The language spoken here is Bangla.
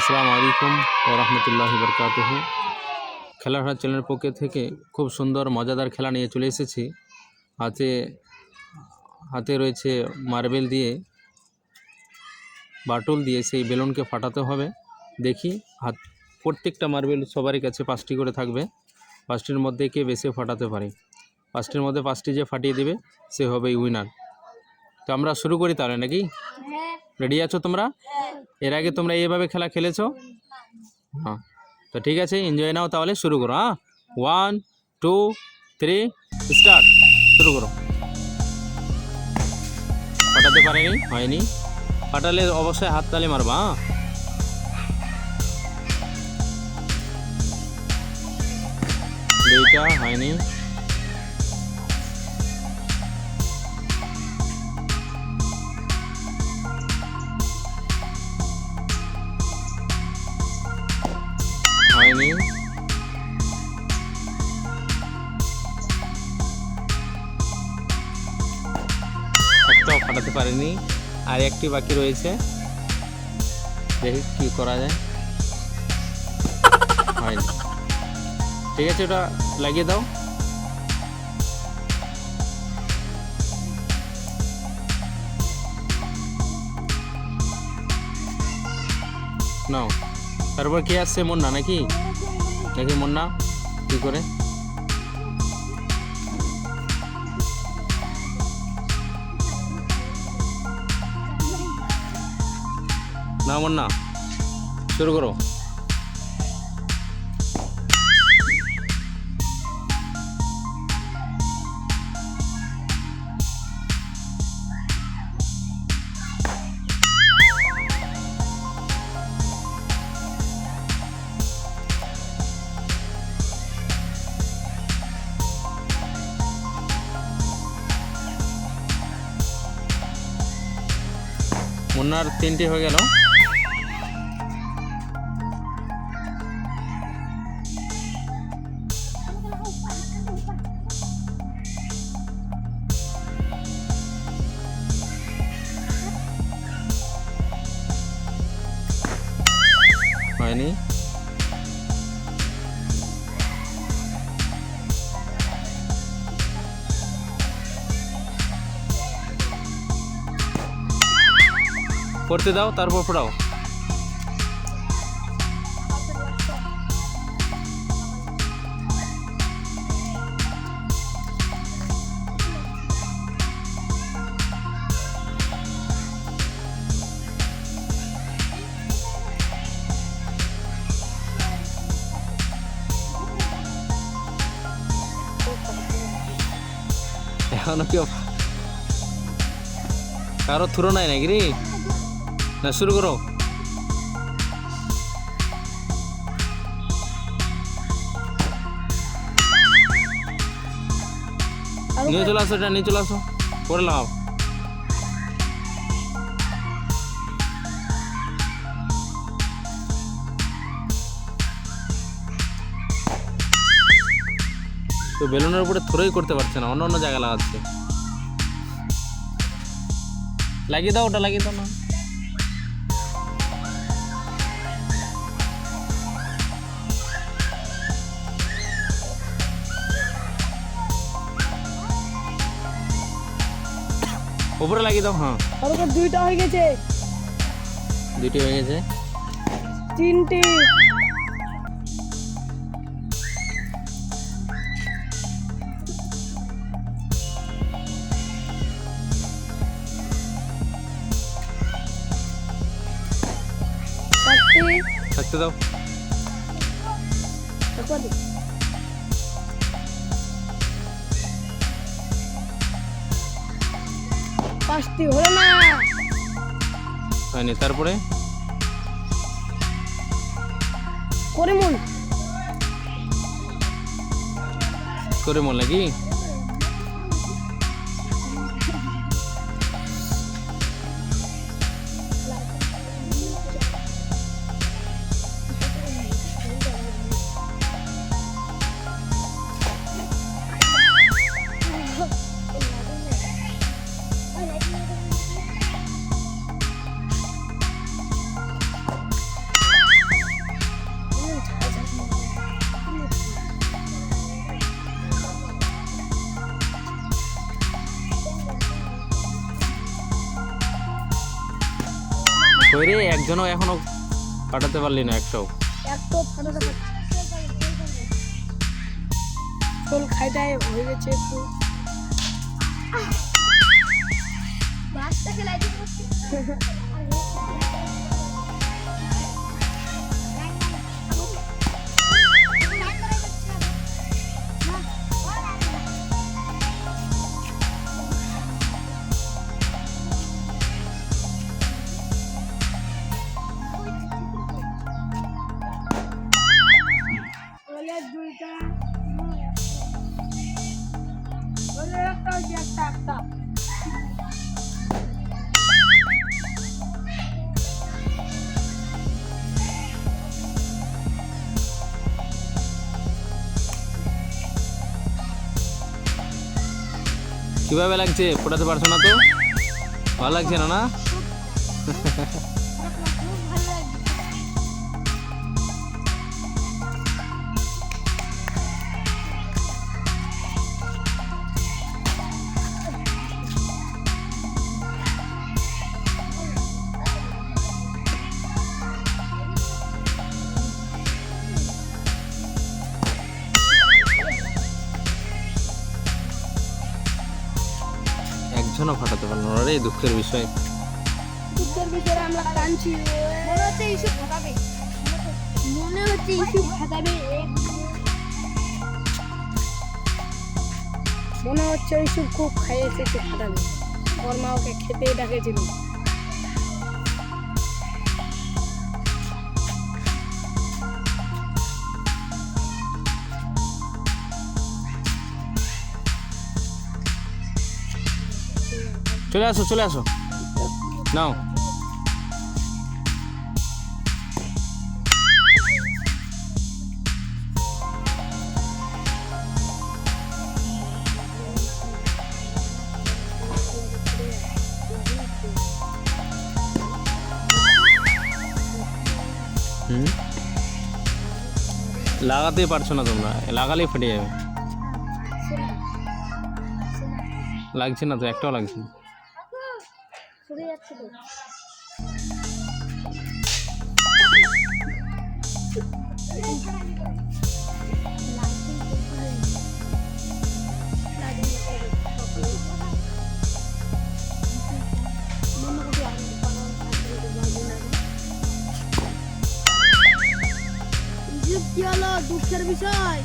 আসসালামু আলাইকুম ও রহমতুল্লাহি বরকাতুহ। হাট চ্যানেলের পক্ষ থেকে খুব সুন্দর, মজাদার খেলা নিয়ে চলে এসেছি। হাতে হাতে রয়েছে মার্বেল দিয়ে, বাটুল দিয়ে সেই বেলুনকে ফাটাতে হবে। দেখি, হাত, প্রত্যেকটা মার্বেল সবারই কাছে পাঁচটি করে থাকবে। পাঁচটির মধ্যে কে বেশি ফাটাতে পারে? পাঁচটির মধ্যে পাঁচটি যে ফাটিয়ে দেবে, সে হবে উইনার তো আমরা শুরু করি তাহলে নাকি? রেডি আছো তোমরা? এর আগে তোমরা এইভাবে খেলা খেলেছো? হ্যাঁ। তো ঠিক আছে এনজয় নাও তাহলে শুরু করো হ্যাঁ? ওয়ান টু থ্রি স্টার্ট শুরু করো। ফাটাতে পারেনি? হয়নি। ফাটালে অবশ্যই হাত তালে মারবা হ্যাঁ? দুইটা হয়নি। একটাও ফাটাতে পারেনি। আর একটি বাকি রয়েছে। দেখি কি করা যায়। হয়নি। ঠিক আছে, ওটা লাগিয়ে দাও। নাও। তারপর কে আসছে? মুন্না নাকি? দেখি মুন্না কি করে? না মুন্না শুরু করো। মুন্নার তিনটি হয়ে গেল। হয়নি। করতে দাও তারপর পড়াও এখনও কেউ কারও থুরো নাই নাকি রে? না শুরু করো নিয়ে চলে আসো এটা নিয়ে চলে আসো করে লাগাও তো বেলুনের উপরে থ্রোই করতে পারছে না অন্য অন্য জায়গায় লাগাচ্ছে লাগিয়ে দাও ওটা লাগিয়ে দাও না উপরে লাগিয়ে দাও হ্যাঁ। তারপর দুইটা হয়ে গেছে। দুইটি হয়ে গেছে। তিনটে। থাকতে দাও। পাঁচটি হলো না। হয়নি তারপরে? করিমুল। করিমুল করে নাকি? রে একজনও এখনও ফাটাতে পারলি না একটাও। একটু ফাটাতে পারছি। শোল খাইটায় হয়ে গেছে একটু। কীভাবে লাগছে? ফোটাতে পারছ না তো? ভালো লাগছে না না? একজনও ফাটাতে পারল না রে দুঃখের বিষয়। দুঃখের আমরা কাঁদছি মনে হচ্ছে ইস্যু মনে হচ্ছে ইস্যু মনে হচ্ছে এইসব খুব খাইয়েছে সে ফাটাবে। ওর মা ওকে খেতে ডাকেছিল। চলে আসো চলে আসো। নাও। হুম? লাগাতেই পারছ না তোমরা, লাগালেই ফেটে যাবে। লাগছে না তো, একটাও লাগছে না। সরে যাচ্ছে তো। কি হলো? দুঃখের বিষয়।